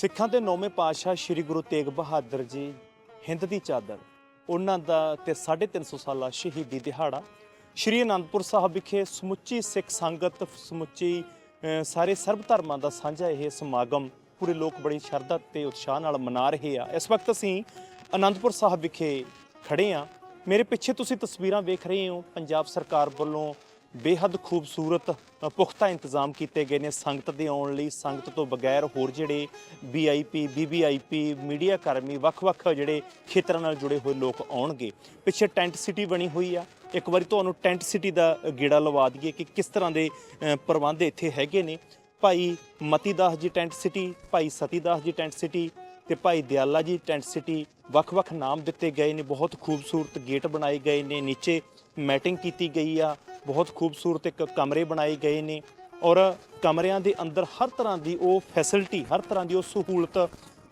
ਸਿੱਖਾਂ ਦੇ ਨੌਵੇਂ ਪਾਤਸ਼ਾਹ ਸ੍ਰੀ ਗੁਰੂ ਤੇਗ ਬਹਾਦਰ ਜੀ ਹਿੰਦ ਦੀ ਚਾਦਰ, ਉਹਨਾਂ ਦਾ ਤੇ 350 ਸਾਲਾ ਸ਼ਹੀਦੀ ਦਿਹਾੜਾ, ਸ੍ਰੀ ਅਨੰਦਪੁਰ ਸਾਹਿਬ ਵਿਖੇ ਸਮੁੱਚੀ ਸਿੱਖ ਸੰਗਤ, ਸਮੁੱਚੀ ਸਾਰੇ ਸਰਬ ਧਰਮਾਂ ਦਾ ਸਾਂਝਾ ਇਹ ਸਮਾਗਮ ਪੂਰੇ ਲੋਕ ਬੜੀ ਸ਼ਰਧਾ ਤੇ ਉਤਸ਼ਾਹ ਨਾਲ ਮਨਾ ਰਹੇ ਆ। ਇਸ ਵਕਤ ਅਸੀਂ ਅਨੰਦਪੁਰ ਸਾਹਿਬ ਵਿਖੇ ਖੜੇ ਆ। ਮੇਰੇ ਪਿੱਛੇ ਤੁਸੀਂ ਤਸਵੀਰਾਂ ਵੇਖ ਰਹੇ ਹੋ, ਪੰਜਾਬ ਸਰਕਾਰ ਵੱਲੋਂ ਬੇਹੱਦ ਖੂਬਸੂਰਤ ਪੁਖਤਾ ਇੰਤਜ਼ਾਮ ਕੀਤੇ ਗਏ ਨੇ ਸੰਗਤ ਦੇ ਆਉਣ ਲਈ। ਸੰਗਤ ਤੋਂ ਬਗੈਰ ਹੋਰ ਜਿਹੜੇ ਵੀਆਈਪੀ ਵੀਵੀਆਈਪੀ ਮੀਡੀਆ ਕਰਮੀ, ਵੱਖ-ਵੱਖ ਜਿਹੜੇ ਖੇਤਰਾਂ ਨਾਲ ਜੁੜੇ ਹੋਏ ਲੋਕ ਆਉਣਗੇ। ਪਿੱਛੇ ਟੈਂਟ ਸਿਟੀ ਬਣੀ ਹੋਈ ਆ। ਇੱਕ ਵਾਰੀ ਤੁਹਾਨੂੰ ਟੈਂਟ ਸਿਟੀ ਦਾ ਗੇੜਾ ਲਵਾ ਦਈਏ ਕਿ ਕਿਸ ਤਰ੍ਹਾਂ ਦੇ ਪ੍ਰਬੰਧ ਇੱਥੇ ਹੈਗੇ ਨੇ। ਭਾਈ ਮਤੀ ਦਾਸ ਜੀ ਟੈਂਟ ਸਿਟੀ, ਭਾਈ ਸਤੀ ਦਾਸ ਜੀ ਟੈਂਟ ਸਿਟੀ ਤੇ ਭਾਈ ਦਿਆਲਾ ਜੀ ਟੈਂਟ ਸਿਟੀ ਵੱਖ-ਵੱਖ ਨਾਮ ਦਿੱਤੇ ਗਏ ਨੇ। ਬਹੁਤ ਖੂਬਸੂਰਤ ਗੇਟ ਬਣਾਏ ਗਏ ਨੇ। ਨੀਚੇ ਮੈਟਿੰਗ ਕੀਤੀ ਗਈ ਆ। ਬਹੁਤ ਖੂਬਸੂਰਤ ਇੱਕ ਕਮਰੇ ਬਣਾਏ ਗਏ ਨੇ ਔਰ ਕਮਰਿਆਂ ਦੇ ਅੰਦਰ ਹਰ ਤਰ੍ਹਾਂ ਦੀ ਉਹ ਫੈਸਿਲਿਟੀ ਹਰ ਤਰ੍ਹਾਂ ਦੀ ਉਹ ਸਹੂਲਤ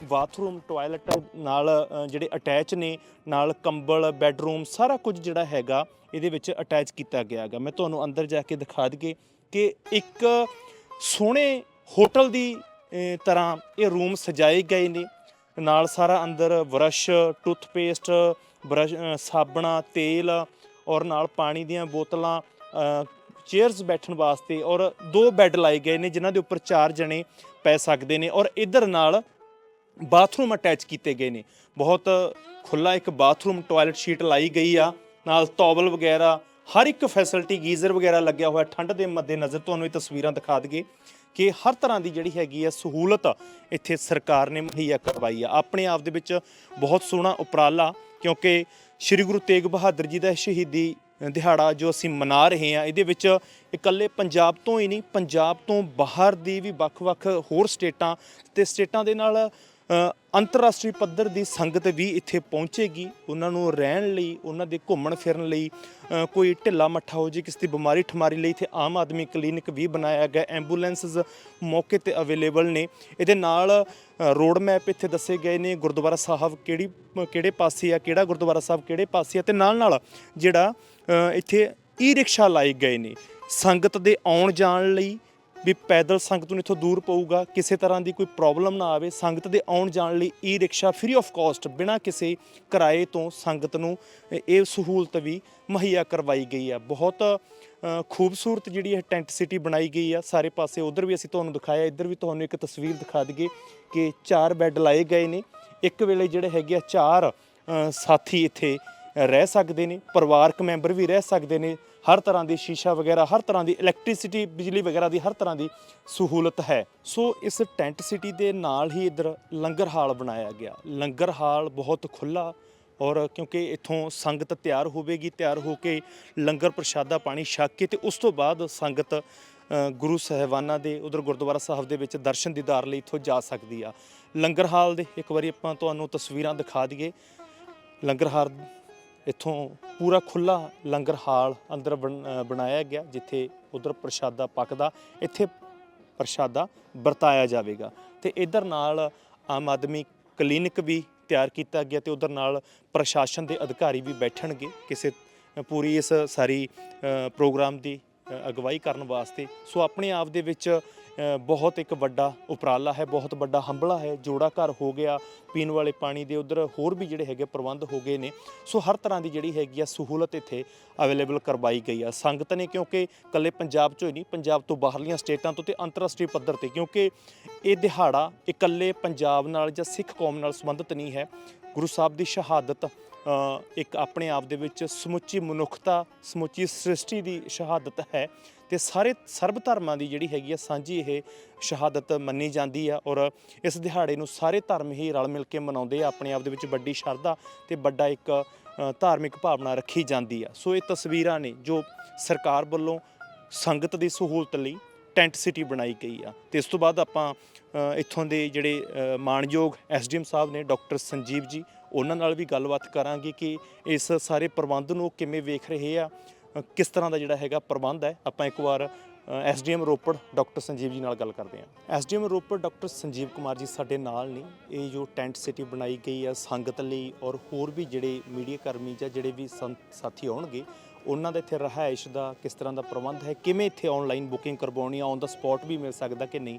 ਬਾਥਰੂਮ ਟਾਇਲਟ ਨਾਲ ਜਿਹੜੇ ਅਟੈਚ ਨੇ ਨਾਲ ਕੰਬਲ ਬੈੱਡਰੂਮ ਸਾਰਾ ਕੁਝ ਜਿਹੜਾ ਹੈਗਾ ਇਹਦੇ ਵਿੱਚ ਅਟੈਚ ਕੀਤਾ ਗਿਆ ਹੈਗਾ। ਮੈਂ ਤੁਹਾਨੂੰ ਅੰਦਰ ਜਾ ਕੇ ਦਿਖਾ ਦਈਏ ਕਿ ਇੱਕ ਸੋਹਣੇ ਹੋਟਲ ਦੀ ਤਰ੍ਹਾਂ ਇਹ ਰੂਮ ਸਜਾਏ ਗਏ ਨੇ। ਨਾਲ ਸਾਰਾ ਅੰਦਰ ਬਰਸ਼ ਟੂਥਪੇਸਟ ਬਰਸ਼ ਅ, ਸਾਬਣਾ ਤੇਲ ਔਰ ਨਾਲ ਪਾਣੀ ਦੀਆਂ ਬੋਤਲਾਂ ਚੇਅਰਸ ਬੈਠਣ ਵਾਸਤੇ ਔਰ ਦੋ ਬੈੱਡ ਲਾਏ ਗਏ ਨੇ, ਜਿਨ੍ਹਾਂ ਦੇ ਉੱਪਰ ਚਾਰ ਜਣੇ ਪੈ ਸਕਦੇ ਨੇ ਔਰ ਇਧਰ ਨਾਲ ਬਾਥਰੂਮ ਅਟੈਚ ਕੀਤੇ ਗਏ ਨੇ। ਬਹੁਤ ਖੁੱਲਾ ਇੱਕ ਬਾਥਰੂਮ ਟਾਇਲਟ ਸ਼ੀਟ ਲਾਈ ਗਈ ਆ, ਨਾਲ ਟਾਵਲ ਵਗੈਰਾ, ਹਰ ਇੱਕ ਫੈਸਿਲਿਟੀ ਗੀਜ਼ਰ ਵਗੈਰਾ ਲੱਗਿਆ ਹੋਇਆ। ਠੰਡ ਦੇ ਮੱਦੇ ਨਜ਼ਰ ਤੁਹਾਨੂੰ ਇਹ ਤਸਵੀਰਾਂ ਦਿਖਾ ਦਈਏ ਕਿ ਹਰ ਤਰ੍ਹਾਂ ਦੀ ਜਿਹੜੀ ਹੈਗੀ ਆ ਸਹੂਲਤ ਇੱਥੇ ਸਰਕਾਰ ਨੇ ਮੁਹੱਈਆ ਕਰਵਾਈ ਆ। ਆਪਣੇ ਆਪ ਦੇ ਵਿੱਚ ਬਹੁਤ ਸੋਹਣਾ ਉਪਰਾਲਾ, ਕਿਉਂਕਿ ਸ੍ਰੀ ਗੁਰੂ ਤੇਗ ਬਹਾਦਰ ਜੀ ਦਾ ਸ਼ਹੀਦੀ ਦਿਹਾੜਾ ਜੋ ਅਸੀਂ ਮਨਾ ਰਹੇ ਹਾਂ, ਇਹਦੇ ਵਿੱਚ ਇਕੱਲੇ ਪੰਜਾਬ ਤੋਂ ਹੀ ਨਹੀਂ, ਪੰਜਾਬ ਤੋਂ ਬਾਹਰ ਦੀ ਵੀ ਵੱਖ-ਵੱਖ ਹੋਰ ਸਟੇਟਾਂ ਤੇ ਸਟੇਟਾਂ ਦੇ ਨਾਲ ਅੰਤਰਰਾਸ਼ਟਰੀ ਪੱਧਰ ਦੀ ਸੰਗਤ ਵੀ ਇੱਥੇ ਪਹੁੰਚੇਗੀ। ਉਹਨਾਂ ਨੂੰ ਰਹਿਣ ਲਈ, ਉਹਨਾਂ ਦੇ ਘੁੰਮਣ ਫਿਰਨ ਲਈ ਕੋਈ ਢਿੱਲਾ ਮੱਠਾ ਹੋ ਜੇ, ਕਿਸੇ ਦੀ ਬਿਮਾਰੀ ਠਮਾਰੀ ਲਈ ਇੱਥੇ ਆਮ ਆਦਮੀ ਕਲੀਨਿਕ ਵੀ ਬਣਾਇਆ ਗਿਆ। ਐਂਬੂਲੈਂਸਸ ਮੌਕੇ ਤੇ ਅਵੇਲੇਬਲ ਨੇ। ਇਹਦੇ ਨਾਲ ਰੋਡ ਮੈਪ ਇੱਥੇ ਦੱਸੇ ਗਏ ਨੇ, ਗੁਰਦੁਆਰਾ ਸਾਹਿਬ ਕਿਹੜੀ, ਕਿਹੜੇ ਪਾਸੇ ਆ, ਕਿਹੜਾ ਗੁਰਦੁਆਰਾ ਸਾਹਿਬ ਕਿਹੜੇ ਪਾਸੇ ਆ ਤੇ ਨਾਲ ਨਾਲ ਜਿਹੜਾ ਇੱਥੇ ਈ ਰਿਕਸ਼ਾ ਲਾਏ ਗਏ ਨੇ। ਸੰਗਤ ਦੇ ਆਉਣ ਜਾਣ ਲਈ ਵੀ ਪੈਦਲ ਸੰਗਤ ਨੂੰ ਇੱਥੋਂ ਦੂਰ ਪਊਗਾ, ਕਿਸੇ ਤਰ੍ਹਾਂ ਦੀ ਕੋਈ ਪ੍ਰੋਬਲਮ ਨਾ ਆਵੇ, ਸੰਗਤ ਦੇ ਆਉਣ ਜਾਣ ਲਈ e rickshaw free of cost ਬਿਨਾਂ ਕਿਸੇ ਕਿਰਾਏ ਤੋਂ ਸੰਗਤ ਨੂੰ ਇਹ- ਸਹੂਲਤ ਵੀ ਮੁਹੱਈਆ ਕਰਵਾਈ ਗਈ ਆ। ਬਹੁਤ ਖੂਬਸੂਰਤ ਜਿਹੜੀ ਇਹ ਟੈਂਟ ਸਿਟੀ ਬਣਾਈ ਗਈ ਆ। ਸਾਰੇ ਪਾਸੇ ਉਧਰ ਵੀ ਅਸੀਂ ਤੁਹਾਨੂੰ ਦਿਖਾਇਆ, ਇੱਧਰ ਵੀ ਤੁਹਾਨੂੰ ਇੱਕ ਤਸਵੀਰ ਦਿਖਾ ਦਈਏ ਕਿ ਚਾਰ ਬੈੱਡ ਲਾਏ ਗਏ ਨੇ। ਇੱਕ ਵੇਲੇ ਜਿਹੜੇ ਹੈਗੇ ਆ ਚਾਰ ਸਾਥੀ ਇੱਥੇ ਰਹਿ ਸਕਦੇ ਨੇ, ਪਰਿਵਾਰਕ ਮੈਂਬਰ ਵੀ ਰਹਿ ਸਕਦੇ ਨੇ, ਹਰ ਤਰ੍ਹਾਂ ਦੀ ਸ਼ੀਸ਼ਾ ਵਗੈਰਾ, ਹਰ ਤਰ੍ਹਾਂ ਦੀ ਇਲੈਕਟ੍ਰਿਸਿਟੀ ਬਿਜਲੀ ਵਗੈਰਾ ਦੀ ਹਰ ਤਰ੍ਹਾਂ ਦੀ ਸਹੂਲਤ ਹੈ। ਸੋ ਇਸ ਟੈਂਟ ਸਿਟੀ ਦੇ ਨਾਲ ਹੀ ਇਧਰ ਲੰਗਰ ਹਾਲ ਬਣਾਇਆ ਗਿਆ। ਲੰਗਰ ਹਾਲ ਬਹੁਤ ਖੁੱਲਾ ਔਰ ਕਿਉਂਕਿ ਇੱਥੋਂ ਸੰਗਤ ਤਿਆਰ ਹੋਵੇਗੀ, ਤਿਆਰ ਹੋ ਕੇ ਲੰਗਰ ਪ੍ਰਸ਼ਾਦਾ ਪਾਣੀ ਛਕ ਕੇ ਤੇ ਉਸ ਤੋਂ ਬਾਅਦ ਸੰਗਤ ਗੁਰੂ ਸਾਹਿਬਾਨਾਂ ਦੇ ਉਧਰ ਗੁਰਦੁਆਰਾ ਸਾਹਿਬ ਦੇ ਵਿੱਚ ਦਰਸ਼ਨ ਦੀਦਾਰ ਲਈ ਇੱਥੋਂ ਜਾ ਸਕਦੀ ਆ। ਲੰਗਰ ਹਾਲ ਦੇ ਇੱਕ ਵਾਰੀ ਆਪਾਂ ਤੁਹਾਨੂੰ ਤਸਵੀਰਾਂ ਦਿਖਾ ਦਈਏ। ਲੰਗਰ ਹਾਲ ਇੱਥੋਂ ਪੂਰਾ ਖੁੱਲਾ ਲੰਗਰ ਹਾਲ ਅੰਦਰ ਬਣ- ਬਣਾਇਆ ਗਿਆ, ਜਿੱਥੇ ਉਧਰ ਪ੍ਰਸ਼ਾਦਾ ਪੱਕਦਾ ਇੱਥੇ ਪ੍ਰਸ਼ਾਦਾ ਵਰਤਾਇਆ ਜਾਵੇਗਾ। ਤੇ ਇਧਰ ਨਾਲ ਆਮ ਆਦਮੀ ਕਲੀਨਿਕ ਵੀ ਤਿਆਰ ਕੀਤਾ ਗਿਆ ਤੇ ਉਧਰ ਨਾਲ ਪ੍ਰਸ਼ਾਸਨ ਦੇ ਅਧਿਕਾਰੀ ਵੀ ਬੈਠਣਗੇ। ਕਿਸੇ ਪੂਰੀ ਇਸ ਸਾਰੀ ਪ੍ਰੋਗਰਾਮ ਦੀ ਅਗਵਾਈ ਕਰਨ ਵਾਸਤੇ। ਸੋ ਆਪਣੇ ਆਪ ਦੇ ਵਿੱਚ ਬਹੁਤ ਇੱਕ ਵੱਡਾ ਉਪਰਾਲਾ ਹੈ, ਬਹੁਤ ਵੱਡਾ ਹੰਬਲਾ ਹੈ, ਜੋੜਾ ਘਰ ਹੋ ਗਿਆ, ਪੀਣ ਵਾਲੇ ਪਾਣੀ ਦੇ ਉਧਰ ਹੋਰ ਵੀ ਜਿਹੜੇ ਹੈਗੇ ਪ੍ਰਬੰਧ ਹੋ ਗਏ ਨੇ। ਸੋ ਹਰ ਤਰ੍ਹਾਂ ਦੀ ਜਿਹੜੀ ਹੈਗੀ ਆ ਸਹੂਲਤ ਇੱਥੇ ਅਵੇਲੇਬਲ ਕਰਵਾਈ ਗਈ ਆ। ਸੰਗਤ ਨੇ ਕਿਉਂਕਿ ਕੱਲੇ ਪੰਜਾਬ ਚੋਂ ਹੀ ਨਹੀਂ, ਪੰਜਾਬ ਤੋਂ ਬਾਹਰਲੀਆਂ ਸਟੇਟਾਂ ਤੋਂ ਤੇ ਅੰਤਰਰਾਸ਼ਟਰੀ ਪੱਧਰ ਤੇ, ਕਿਉਂਕਿ ਇਹ ਦਿਹਾੜਾ ਇਕੱਲੇ ਪੰਜਾਬ ਨਾਲ ਜਾਂ ਸਿੱਖ ਕੌਮ ਨਾਲ ਸੰਬੰਧਿਤ ਨਹੀਂ ਹੈ। ਗੁਰੂ ਸਾਹਿਬ ਦੀ ਸ਼ਹਾਦਤ ਇੱਕ ਆਪਣੇ ਆਪ ਦੇ ਵਿੱਚ ਸਮੁੱਚੀ ਮਨੁੱਖਤਾ ਸਮੁੱਚੀ ਸ੍ਰਿਸ਼ਟੀ ਦੀ ਸ਼ਹਾਦਤ ਹੈ ਤੇ ਸਾਰੇ ਸਰਬ ਧਰਮਾਂ ਦੀ ਜਿਹੜੀ ਹੈਗੀ ਆ ਸਾਂਝੀ ਇਹ ਸ਼ਹਾਦਤ ਮੰਨੀ ਜਾਂਦੀ ਆ ਔਰ ਇਸ ਦਿਹਾੜੇ ਨੂੰ ਸਾਰੇ ਧਰਮ ਹੀ ਰਲ ਮਿਲ ਕੇ ਮਨਾਉਂਦੇ ਆ ਆਪਣੇ ਆਪ ਦੇ ਵਿੱਚ ਵੱਡੀ ਸ਼ਰਧਾ ਤੇ ਵੱਡਾ ਇੱਕ ਧਾਰਮਿਕ ਭਾਵਨਾ ਰੱਖੀ ਜਾਂਦੀ ਆ। ਸੋ ਇਹ ਤਸਵੀਰਾਂ ਨੇ ਜੋ ਸਰਕਾਰ ਵੱਲੋਂ ਸੰਗਤ ਦੀ ਸਹੂਲਤ ਲਈ ਟੈਂਟ ਸਿਟੀ ਬਣਾਈ ਗਈ ਆ। ਤੇ ਇਸ ਤੋਂ ਬਾਅਦ ਆਪਾਂ ਇੱਥੋਂ ਦੇ ਜਿਹੜੇ ਅ, ਮਾਣਯੋਗ ਐਸਡੀਐਮ ਸਾਹਿਬ ਨੇ ਡਾਕਟਰ ਸੰਜੀਵ ਜੀ ਉਹਨਾਂ ਨਾਲ ਵੀ ਗੱਲਬਾਤ ਕਰਾਂਗੇ ਕਿ ਇਸ ਸਾਰੇ ਪ੍ਰਬੰਧ ਨੂੰ ਕਿਵੇਂ ਵੇਖ ਰਹੇ ਆ ਕਿਸ ਤਰ੍ਹਾਂ ਦਾ ਜਿਹੜਾ ਹੈਗਾ ਪ੍ਰਬੰਧ ਹੈ। ਆਪਾਂ ਇੱਕ ਵਾਰ ਐਸਡੀਐਮ ਰੋਪੜ ਡਾਕਟਰ ਸੰਜੀਵ ਜੀ ਨਾਲ ਗੱਲ ਕਰਦੇ ਹਾਂ। ਐਸਡੀਐਮ ਰੋਪੜ ਡਾਕਟਰ ਸੰਜੀਵ ਕੁਮਾਰ ਜੀ ਸਾਡੇ ਨਾਲ ਨੇ। ਇਹ ਜੋ ਟੈਂਟ ਸਿਟੀ ਬਣਾਈ ਗਈ ਆ ਸੰਗਤ ਲਈ ਔਰ ਹੋਰ ਵੀ ਜਿਹੜੇ ਮੀਡੀਆ ਕਰਮੀ ਜਾਂ ਜਿਹੜੇ ਵੀ ਸੰਤ- ਸਾਥੀ ਆਉਣਗੇ, ਉਹਨਾਂ ਦਾ ਇੱਥੇ ਰਹਾਇਸ਼ ਦਾ ਕਿਸ ਤਰ੍ਹਾਂ ਦਾ ਪ੍ਰਬੰਧ ਹੈ, ਕਿਵੇਂ ਇੱਥੇ ਆਨਲਾਈਨ ਬੁਕਿੰਗ ਕਰਵਾਉਣੀ ਆ ਔਨ ਦਾ ਸਪੌਟ ਵੀ ਮਿਲ ਸਕਦਾ ਕਿ ਨਹੀਂ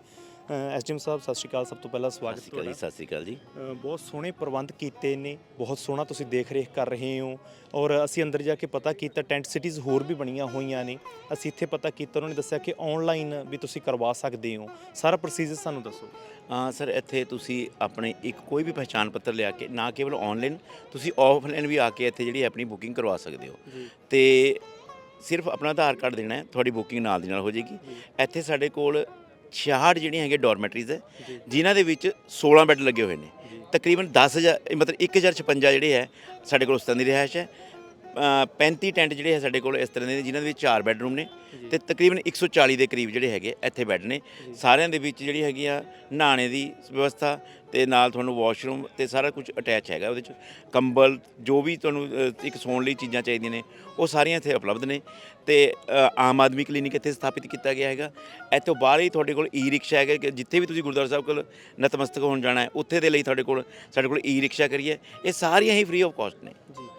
ਐਸਡੀਐਮ ਸਾਹਿਬ ਸਤਿ ਸ਼੍ਰੀ ਅਕਾਲ। ਸਭ ਤੋਂ ਪਹਿਲਾਂ ਸਤਿ ਸਵਾਗਤ ਸ਼੍ਰੀ ਅਕਾਲ ਜੀ ਤੁਹਾਡਾ। ਸਤਿ ਸ਼੍ਰੀ ਅਕਾਲ ਜੀ। ਅ, ਬਹੁਤ ਸੋਹਣੇ ਪ੍ਰਬੰਧ ਕੀਤੇ ਨੇ ਬਹੁਤ ਸੋਹਣਾ ਤੁਸੀਂ ਦੇਖ ਰੇਖ ਕਰ ਰਹੇ ਹੋ। ਔਰ ਅਸੀਂ ਅੰਦਰ ਜਾ ਕੇ ਪਤਾ ਕੀਤਾ ਟੈਂਟ ਸਿਟੀਜ਼ ਹੋਰ ਵੀ ਬਣੀਆਂ ਹੋਈਆਂ ਨੇ। ਅਸੀਂ ਇੱਥੇ ਪਤਾ ਕੀਤਾ ਉਹਨਾਂ ਨੇ ਦੱਸਿਆ ਕਿ ਆਨਲਾਈਨ ਵੀ ਤੁਸੀਂ ਕਰਵਾ ਸਕਦੇ ਹੋ। ਸਾਰਾ ਪ੍ਰੋਸੀਜਰ ਸਾਨੂੰ ਦੱਸੋ। ਹਾਂ ਸਰ ਇੱਥੇ ਤੁਸੀਂ ਆਪਣੇ ਇੱਕ ਕੋਈ ਵੀ ਪਛਾਣ ਪੱਤਰ ਲਿਆ ਕੇ ਨਾ ਕੇਵਲ ਆਨਲਾਈਨ ਤੁਸੀਂ ਆਫਲਾਈਨ ਵੀ ਆ ਕੇ ਇੱਥੇ ਜਿਹੜੀ ਆਪਣੀ ਬੁਕਿੰਗ ਕਰਵਾ ਸਕਦੇ ਹੋ। ਜੀ। ਤੇ ਸਿਰਫ ਆਪਣਾ ਆਧਾਰ ਕਾਰਡ ਦੇਣਾ ਹੈ ਤੁਹਾਡੀ ਬੁਕਿੰਗ ਨਾਲ ਦੀ ਨਾਲ ਹੋ ਜਾਏਗੀ। ਇੱਥੇ ਸਾਡੇ ਕੋਲ 66 ਜਿਹੜੀਆਂ ਹੈਗੇ ਡੋਰਮੈਟਰੀਜ਼ ਹੈ ਜਿਨ੍ਹਾਂ ਦੇ ਵਿੱਚ 16 ਬੈੱਡ ਲੱਗੇ ਹੋਏ ਨੇ। ਤਕਰੀਬਨ 10000 ਮਤਲਬ 1056 ਜਿਹੜੇ ਹੈ ਸਾਡੇ ਕੋਲ ਉਸ ਤਰ੍ਹਾਂ ਦੀ ਰਿਹਾਇਸ਼ ਹੈ। 35 ਟੈਂਟ ਜਿਹੜੇ ਹੈ ਸਾਡੇ ਕੋਲ ਇਸ ਤਰ੍ਹਾਂ ਦੇ ਨੇ ਜਿਨ੍ਹਾਂ ਦੇ ਵਿੱਚ 4 ਬੈੱਡਰੂਮ ਨੇ ਤੇ ਤਕਰੀਬਨ 140 ਦੇ ਕਰੀਬ ਜਿਹੜੇ ਹੈਗੇ ਇੱਥੇ ਬੈੱਡ ਨੇ। ਸਾਰਿਆਂ ਦੇ ਵਿੱਚ ਜਿਹੜੀ ਹੈਗੀ ਆ ਨਹਾਣੇ ਦੀ ਵਿਵਸਥਾ ਤੇ ਨਾਲ ਤੁਹਾਨੂੰ ਵਾਸ਼ਰੂਮ ਤੇ ਸਾਰਾ ਕੁਝ ਅਟੈਚ ਹੈਗਾ ਉਹਦੇ ਚ। ਕੰਬਲ ਜੋ ਵੀ ਤੁਹਾਨੂੰ ਅ, ਇੱਕ ਸੌਣ ਲਈ ਚੀਜ਼ਾਂ ਚਾਹੀਦੀਆਂ ਨੇ ਉਹ ਸਾਰੀਆਂ ਇੱਥੇ ਉਪਲਬਧ ਨੇ। ਤੇ ਅ, ਆਮ ਆਦਮੀ ਕਲੀਨਿਕ ਇੱਥੇ ਸਥਾਪਿਤ ਕੀਤਾ ਗਿਆ ਹੈਗਾ। ਇੱਥੋਂ ਬਾਹਰ ਹੀ ਤੁਹਾਡੇ ਕੋਲ ਈ ਰਿਕਸ਼ਾ ਹੈਗਾ ਕਿ ਜਿੱਥੇ ਵੀ ਤੁਸੀਂ ਗੁਰਦੁਆਰਾ ਸਾਹਿਬ ਕੋਲ ਨਤਮਸਤਕ ਹੋਣ ਜਾਣਾ ਹੈ ਉੱਥੇ ਦੇ ਲਈ ਤੁਹਾਡੇ ਕੋਲ ਸਾਡੇ ਕੋਲ ਈ ਰਿਕਸ਼ਾ ਕਰੀਏ। ਇਹ ਸਾਰੀਆਂ ਹੀ ਫ੍ਰੀ ਆਫ ਕਾਸਟ ਨੇ। ਜੀ।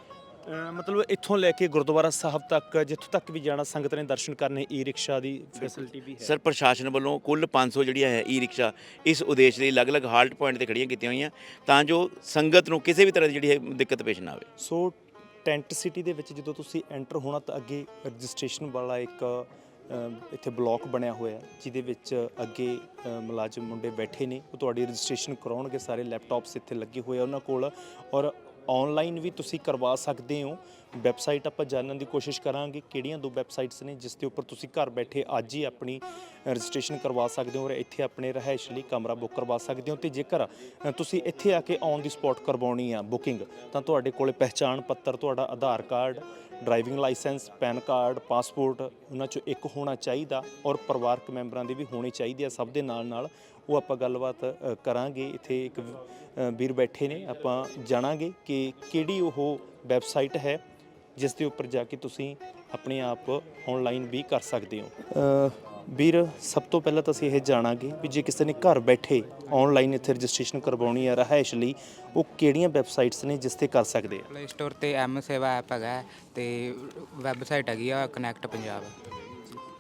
ਮਤਲਬ ਇੱਥੋਂ ਲੈ ਕੇ ਗੁਰਦੁਆਰਾ ਸਾਹਿਬ ਤੱਕ ਜਿੱਥੋਂ ਤੱਕ ਵੀ ਜਾਣਾ ਸੰਗਤ ਨੇ ਦਰਸ਼ਨ ਕਰਨੇ ਈ ਰਿਕਸ਼ਾ ਦੀ ਫੈਸਿਲਿਟੀ ਵੀ ਹੈ। ਸਰ ਪ੍ਰਸ਼ਾਸਨ ਵੱਲੋਂ ਕੁੱਲ 500 ਜਿਹੜੀਆਂ ਹੈ ਈ ਰਿਕਸ਼ਾ ਇਸ ਉਦੇਸ਼ ਲਈ ਅਲੱਗ-ਅਲੱਗ ਹਾਲਟ ਪੁਆਇੰਟ ਤੇ ਖੜੀਆਂ ਕੀਤੀਆਂ ਹੋਈਆਂ ਤਾਂ ਜੋ ਸੰਗਤ ਨੂੰ ਕਿਸੇ ਵੀ ਤਰ੍ਹਾਂ ਦੀ ਜਿਹੜੀ ਹੈ ਦਿੱਕਤ ਪੇਸ਼ ਨਾ ਆਵੇ। ਸੋ ਟੈਂਟ ਸਿਟੀ ਦੇ ਵਿੱਚ ਜਦੋਂ ਤੁਸੀਂ ਐਂਟਰ ਹੋਣਾ ਤਾਂ ਅੱਗੇ ਰਜਿਸਟ੍ਰੇਸ਼ਨ ਵਾਲਾ ਇੱਕ ਇੱਥੇ ਬਲਾਕ ਬਣਿਆ ਹੋਇਆ ਜਿਹਦੇ ਵਿੱਚ ਅੱਗੇ ਮੁਲਾਜ਼ਮ ਮੁੰਡੇ ਬੈਠੇ ਨੇ। ਉਹ ਤੁਹਾਡੀ ਰਜਿਸਟ੍ਰੇਸ਼ਨ ਕਰਾਉਣਗੇ ਸਾਰੇ ਲੈਪਟਾਪਸ ਇੱਥੇ ਲੱਗੇ ਹੋਏ ਆ ਉਹਨਾਂ ਕੋਲ। ਔਰ ਆਨਲਾਈਨ ਵੀ ਤੁਸੀਂ ਕਰਵਾ ਸਕਦੇ ਹੋ। ਵੈਬਸਾਈਟ ਆਪਾਂ ਜਾਣਨ ਦੀ ਕੋਸ਼ਿਸ਼ ਕਰਾਂਗੇ ਕਿਹੜੀਆਂ ਦੋ ਵੈਬਸਾਈਟਸ ਨੇ ਜਿਸ ਦੇ ਉੱਪਰ ਤੁਸੀਂ ਘਰ ਬੈਠੇ ਅੱਜ ਹੀ ਆਪਣੀ ਰਜਿਸਟ੍ਰੇਸ਼ਨ ਕਰਵਾ ਸਕਦੇ ਹੋ ਔਰ ਇੱਥੇ ਆਪਣੇ ਰਹਿائش ਲਈ ਕਮਰਾ ਬੁੱਕ ਕਰਵਾ ਸਕਦੇ ਹੋ ਤੇ ਜੇਕਰ ਤੁਸੀਂ ਇੱਥੇ ਆ ਕੇ ਔਨ ਦੀ ਸਪੌਟ ਕਰਵਾਉਣੀ ਆ ਬੁਕਿੰਗ ਤਾਂ ਤੁਹਾਡੇ ਕੋਲੇ ਪਹਿਚਾਣ ਪੱਤਰ, ਤੁਹਾਡਾ Aadhaar card driving license PAN card passport ਉਹਨਾਂ ਚੋਂ ਇੱਕ ਹੋਣਾ ਚਾਹੀਦਾ ਔਰ ਪਰਿਵਾਰਕ ਮੈਂਬਰਾਂ ਦੀ ਵੀ ਹੋਣੀ ਚਾਹੀਦੀ ਆ। ਸਭ ਦੇ ਨਾਲ ਨਾਲ ਉਹ ਆਪਾਂ ਗੱਲਬਾਤ ਅ, ਕਰਾਂਗੇ। ਇੱਥੇ ਇੱਕ ਵੀਰ ਬੈਠੇ ਨੇ। ਆਪਾਂ ਜਾਣਾਂਗੇ ਕਿ ਕਿਹੜੀ ਉਹ ਵੈਬਸਾਈਟ ਹੈ ਜਿਸ ਦੇ ਉੱਪਰ ਜਾ ਕੇ ਤੁਸੀਂ ਆਪਣੇ ਆਪ ਆਨਲਾਈਨ ਵੀ ਕਰ ਸਕਦੇ ਹੋ। ਵੀਰ ਸਭ ਤੋਂ ਪਹਿਲਾਂ ਤਾਂ ਅਸੀਂ ਇਹ ਜਾਣਾਂਗੇ ਵੀ ਜੇ ਕਿਸੇ ਨੇ ਘਰ ਬੈਠੇ ਆਨਲਾਈਨ ਇੱਥੇ ਰਜਿਸਟ੍ਰੇਸ਼ਨ ਕਰਵਾਉਣੀ ਹੈ ਰਹਾਇਸ਼ ਲਈ ਉਹ ਕਿਹੜੀਆਂ ਵੈਬਸਾਈਟਸ ਨੇ ਜਿਸ ਤੇ ਕਰ ਸਕਦੇ ਆ? ਪਲੇ ਸਟੋਰ ਤੇ ਐਮ ਸੇਵਾ ਐਪ ਹੈਗਾ ਤੇ ਵੈਬਸਾਈਟ ਹੈਗੀ ਆ ਕਨੈਕਟ ਪੰਜਾਬ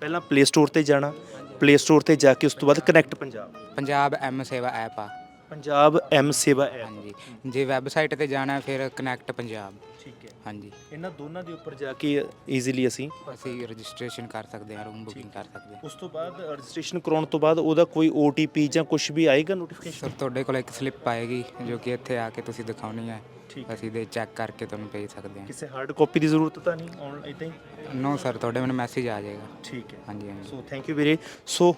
ਪਹਿਲਾਂ ਪਲੇ ਸਟੋਰ ਤੇ ਜਾਣਾ ਪਲੇ ਸਟੋਰ ਤੇ ਜਾ ਕੇ ਉਸ ਤੋਂ ਬਾਅਦ connect Punjab Punjab M Sewa app ਆ। ਪੰਜਾਬ ਐਮ ਸੇਵਾ ਐਪ ਹਾਂਜੀ। ਜੇ ਵੈਬਸਾਈਟ ਤੇ ਜਾਣਾ ਹੈ, ਫਿਰ ਕਨੈਕਟ ਪੰਜਾਬ। ਠੀਕ ਹੈ। ਹਾਂਜੀ। ਇਹਨਾਂ ਦੋਨਾਂ ਦੇ ਉੱਪਰ ਜਾ ਕੇ ਈਜ਼ੀਲੀ ਅਸੀਂ ਅਸੀਂ ਰਜਿਸਟ੍ਰੇਸ਼ਨ ਕਰ ਸਕਦੇ ਹਾਂ ਰੂਮ ਬੁਕਿੰਗ ਕਰ ਸਕਦੇ ਹਾਂ। ਉਸ ਤੋਂ ਬਾਅਦ ਰਜਿਸਟ੍ਰੇਸ਼ਨ ਕਰਾਉਣ ਤੋਂ ਬਾਅਦ ਉਹਦਾ ਕੋਈ OTP ਜਾਂ ਕੁਝ ਵੀ ਆਏਗਾ ਨੋਟੀਫਿਕੇਸ਼ਨ ਸਰ ਤੁਹਾਡੇ ਕੋਲ ਇੱਕ ਸਲਿੱਪ ਆਏਗੀ ਜੋ ਕਿ ਇੱਥੇ ਆ ਕੇ ਤੁਸੀਂ ਦਿਖਾਉਣੀ ਹੈ। ਠੀਕ ਹੈ। ਅਸੀਂ ਦੇ ਚੈੱਕ ਕਰਕੇ ਤੁਹਾਨੂੰ ਭੇਜ ਸਕਦੇ ਕਿਸੇ ਹਾਰਡ ਕਾਪੀ ਦੀ ਜ਼ਰੂਰਤ ਤਾਂ ਨਹੀਂ? ਆਨ ਇਦਾਂ ਹੀ? ਹਾਂ ਨੋ ਸਰ ਤੁਹਾਡੇ ਮੈਨੂੰ ਮੈਸੇਜ ਆ ਜਾਏਗਾ। ਠੀਕ ਹੈ। ਹਾਂਜੀ ਹਾਂਜੀ। ਸੋ ਥੈਂਕ ਯੂ ਵੀਰੇ। ਸੋ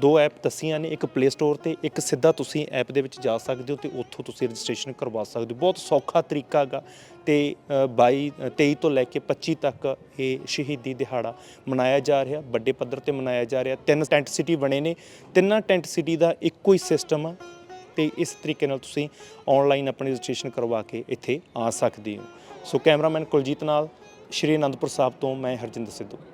ਦੋ ਐਪ ਦੱਸੀਆਂ ਨੇ ਇੱਕ ਪਲੇ ਸਟੋਰ ਤੇ ਇੱਕ ਸਿੱਧਾ ਤੁਸੀਂ ਐਪ ਦੇ ਵਿੱਚ ਜਾ ਸਕਦੇ ਹੋ ਤੇ ਉੱਥੋਂ ਤੁਸੀਂ ਰਜਿਸਟ੍ਰੇਸ਼ਨ ਕਰਵਾ ਸਕਦੇ ਹੋ। ਬਹੁਤ ਸੌਖਾ ਤਰੀਕਾ ਹੈਗਾ ਤੇ ਅ, 22 23 ਤੋਂ ਲੈ ਕੇ 25 ਤੱਕ ਇਹ ਸ਼ਹੀਦੀ ਦਿਹਾੜਾ ਮਨਾਇਆ ਜਾ ਰਿਹਾ ਵੱਡੇ ਪੱਧਰ ਤੇ ਮਨਾਇਆ ਜਾ ਰਿਹਾ। ਤਿੰਨ ਟੈਂਟ ਸਿਟੀ ਬਣੇ ਨੇ। ਤਿੰਨਾਂ ਟੈਂਟ ਸਿਟੀ ਦਾ ਇੱਕੋ ਹੀ ਸਿਸਟਮ ਆ ਤੇ ਇਸ ਤਰੀਕੇ ਨਾਲ ਤੁਸੀਂ ਆਨਲਾਈਨ ਆਪਣੀ ਰਜਿਸਟ੍ਰੇਸ਼ਨ ਕਰਵਾ ਕੇ ਇੱਥੇ ਆ ਸਕਦੇ ਹੋ। ਸੋ ਕੈਮਰਾਮੈਨ ਕੁਲਜੀਤ ਨਾਲ ਸ਼੍ਰੀ ਅਨੰਦਪੁਰ ਸਾਹਿਬ ਤੋਂ ਮੈਂ ਹਰਜਿੰਦਰ ਸਿੱਧੂ।